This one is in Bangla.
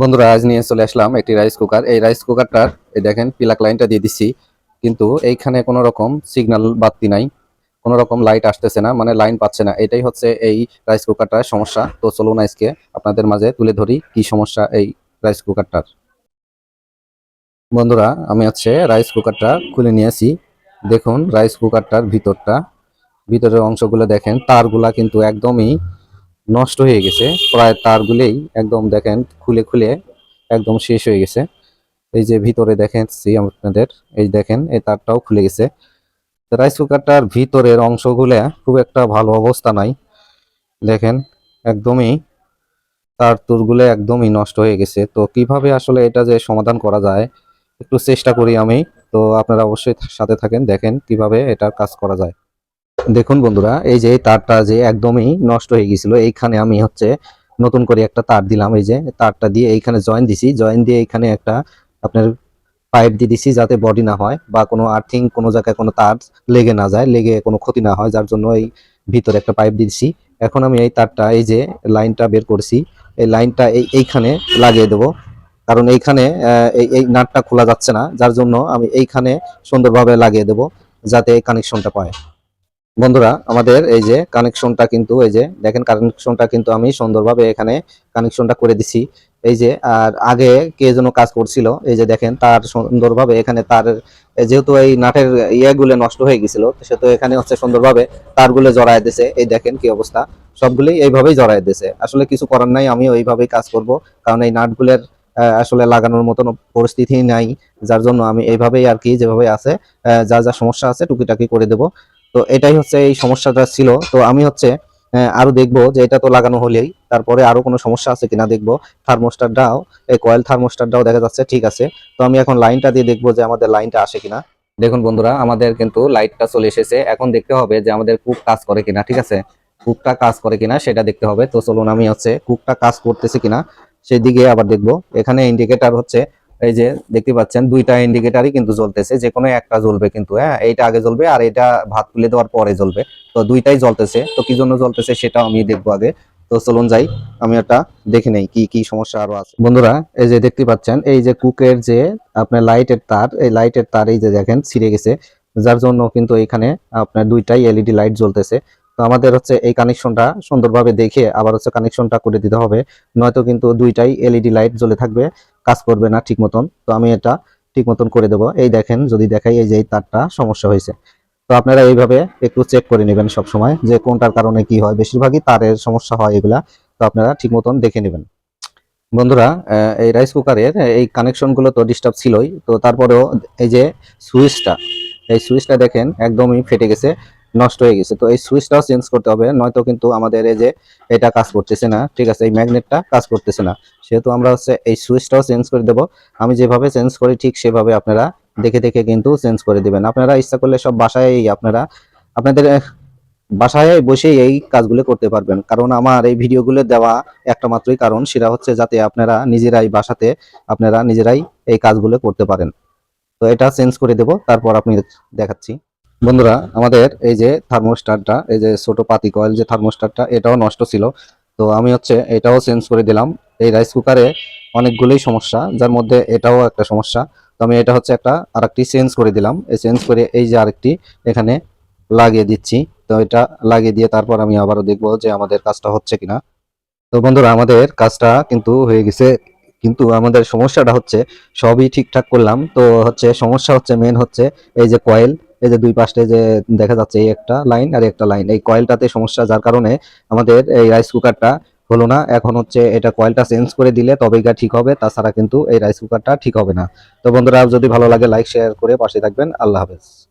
বন্ধুরা, আজ নিয়ে চলে আসলাম একটি রাইস কুকার এই রাইস কুকারটার এই দেখেন পিলাক লাইনটা দিয়ে দিচ্ছি কিন্তু এইখানে কোনো রকম সিগন্যাল বাতি নাই। কোনো রকম লাইট আসতেছে না মানে লাইন পাচ্ছে না। এটাই হচ্ছে এই রাইস কুকারটার সমস্যা। তো চলুন আজকে আপনাদের মাঝে তুলে ধরি কি সমস্যা এই রাইস কুকারটার বন্ধুরা, আমি হচ্ছে রাইস কুকারটা খুলে নিয়েছি। দেখুন রাইস কুকারটার ভিতরটা। ভিতরের অংশগুলো দেখেন, তারগুলা কিন্তু একদমই নষ্ট হয়ে গেছে। প্রায় তারগুলোই একদম দেখেন খুলে খুলে একদম শেষ হয়ে গেছে। এই যে ভিতরে দেখেছি আপনাদের, এই দেখেন, এই তারটাও খুলে গেছে। রাইস কুকারটার ভিতরের অংশগুলো খুব একটা ভালো অবস্থা নাই। দেখেন, একদমই তার তুরগুলো একদমই নষ্ট হয়ে গেছে। তো কীভাবে আসলে এটা যে সমাধান করা যায়, একটু চেষ্টা করি আমি। তো আপনারা অবশ্যই সাথে থাকেন, দেখেন কীভাবে এটা কাজ করা যায়। দেখুন বন্ধুরা, এই যে তারটা যে একদমই নষ্ট হয়ে গেছিল, এইখানে আমি হচ্ছে নতুন করে একটা তার দিলাম, এই যে তারটা দিয়ে এইখানে জয়েন দিছি জয়েন দিয়ে এইখানে একটা আপনার পাইপ দিয়ে দিছি যাতে বডি না হয় বা কোনো আর্থিং কোনো জায়গায় কোনো তার লেগে না যায়, লেগে কোনো ক্ষতি না হয়, যার জন্য এই ভিতরে একটা পাইপ দিয়েছি এখন আমি এই তারটা, এই যে লাইনটা বের করছি, এই লাইনটা এই এইখানে লাগিয়ে দেবো। কারণ এইখানে এই এই নাটটা খোলা যাচ্ছে না, যার জন্য আমি এইখানে সুন্দরভাবে লাগিয়ে দেবো, যাতে এই কানেকশনটা পায়। বন্ধুরা, আমাদের এই যে কানেকশনটা কিন্তু, এই যে দেখেন কানেকশনটা কিন্তু আমি সুন্দরভাবে এখানে কানেকশনটা করে দিছি। এই যে, আর আগে কে যেন কাজ করছিল, এই যে দেখেন তার সুন্দরভাবে এখানে তার যেহেতু এই নাটের ইয়েগুলো নষ্ট হয়ে গেছিল সে তো এখানে হচ্ছে সুন্দরভাবে তারগুলো জড়ায় দিছে। এই দেখেন কি অবস্থা, সবগুলোই এইভাবেই জড়ায় দিছে। আসলে কিছু করার নাই আমি ওইভাবেই কাজ করব, কারণ এই নাটগুলোর আসলে লাগানোর মতন পরিস্থিতি নাই, যার জন্য আমি এইভাবেই আর কি যেভাবে আছে যা যা সমস্যা আছে টুকিটাকি করে দেব। তো এটাই হচ্ছে এই সমস্যাটা ছিল। তো আমি হচ্ছে আরও দেখব যে এটা তো লাগানো হলেই, তারপরে আরও কোনো সমস্যা আছে কিনা দেখব। থার্মোস্টারটাও, এই কয়েল থার্মোস্টারটাও দেখা যাচ্ছে ঠিক আছে। তো আমি এখন লাইনটা দিয়ে দেখব যে আমাদের লাইনটা আসে কিনা। দেখুন বন্ধুরা, আমাদের কিন্তু লাইটটা চলে এসেছে। এখন দেখতে হবে যে আমাদের কুক কাজ করে কিনা, ঠিক আছে? কুকটা কাজ করে কিনা সেটা দেখতে হবে। তো চলুন আমি হচ্ছে কুকটা কাজ করতেছে কিনা সেই দিকে আবার দেখব। এখানে ইন্ডিকেটার হচ্ছে এই যে দেখতে পাচ্ছেন, দুইটা ইন্ডিকেটারই কিন্তু জ্বলতেছে যে কোনো একটা জ্বলবে কিন্তু হ্যাঁ? এইটা আগে জ্বলবে আর এটা ভাত তুলে দেওয়ার পরে জ্বলবে। তো দুইটাই জ্বলতেছে, তো কি জন্য জ্বলতেছে সেটাও আমি দেখব আগে। তো চলুন যাই, আমি একটা দেখে নেই কি কি সমস্যা আরও আছে। বন্ধুরা, এই যে দেখতে পাচ্ছেন, এই যে কুকের যে আপনার লাইটের তার, এই লাইটের তার এই যে দেখেন, ছিঁড়ে গেছে। যার জন্য কিন্তু এখানে আপনার দুইটাই এলইডি লাইট জ্বলতেছে। তো আমাদের হচ্ছে এই কানেকশনটা সুন্দরভাবে দেখে আবার হচ্ছে কানেকশনটা করে দিতে হবে। নয়তো কিন্তু দুইটাই এলইডি লাইট জ্বলে থাকবে, কাজ করবে না ঠিক মতন। তো আমি এটা ঠিক মতন করে দেবো। এই দেখেন, যদি দেখাই এই যে এই তারটা সমস্যা হয়েছে। তো আপনারা এইভাবে একটু চেক করে নেবেন সব সময় যে কোনটার কারণে কি হয়। বেশিরভাগই তারের সমস্যা হয় এগুলা, তো আপনারা ঠিক মতন দেখে নেবেন। বন্ধুরা এই রাইস কুকারের এই কানেকশনগুলো তো ডিস্টার্ব ছিলই। তো তারপরেও এই যে সুইচটা এই সুইচটা দেখেন একদমই ফেটে গেছে। নষ্ট হয়ে গেছে। তো এই সুইচটাও চেঞ্জ করতে হবে, নয়তো কিন্তু আমাদের এই যে এটা কাজ করতেছে না। ঠিক আছে, এই ম্যাগনেটটা কাজ করতেছে না। সেহেতু আমরা হচ্ছে এই সুইচটাও চেঞ্জ করে দেব। আমি যেভাবে চেঞ্জ করি ঠিক সেভাবে আপনারা দেখে দেখে কিন্তু চেঞ্জ করে দিবেন। আপনারা ইচ্ছা করলে সব বাসায় আপনারা, আপনাদের বাসায় বসেই এই কাজগুলো করতে পারবেন। কারণ আমার এই ভিডিওগুলো দেওয়া একটা মাত্রই কারণ, সেটা হচ্ছে যাতে আপনারা নিজেরাই বাসাতে আপনারা নিজেরাই এই কাজগুলো করতে পারেন। তো এটা চেঞ্জ করে দেব, তারপর আপনি দেখাচ্ছি। বন্ধুরা, আমাদের এই যে থার্মোস্টারটা এই যে ছোট পাতি কয়েল যে থার্মোস্টারটা এটাও নষ্ট ছিল। তো আমি হচ্ছে এটাও চেঞ্জ করে দিলাম। এই রাইস কুকারে অনেকগুলোই সমস্যা, যার মধ্যে এটাও একটা সমস্যা। তো আমি এটা হচ্ছে একটা আরেকটি চেঞ্জ করে দিলাম। এই চেঞ্জ করে এই যে আরেকটি এখানে লাগিয়ে দিচ্ছি। তো এটা লাগিয়ে দিয়ে তারপর আমি আবারও দেখব যে আমাদের কাজটা হচ্ছে কিনা। তো বন্ধুরা, আমাদের কাজটা কিন্তু হয়ে গেছে। কিন্তু আমাদের সমস্যাটা হচ্ছে সবই ঠিকঠাক করলাম। তো হচ্ছে সমস্যা হচ্ছে মেন হচ্ছে এই যে কয়েল এই যে দুই পাশে যে দেখা যাচ্ছে এই একটা লাইন আর একটা লাইন এই কয়েলটাতে সমস্যা যার কারণে আমাদের এই রাইস কুকারটা হলো না। এখন হচ্ছে এটা কয়েলটা চেঞ্জ করে দিলে তবেই গা ঠিক হবে, তাছাড়া কিন্তু এই রাইস কুকারটা ঠিক হবে না। তো বন্ধুরা, যদি ভালো লাগে লাইক শেয়ার করে পাশে থাকবেন। আল্লাহ হাফেজ।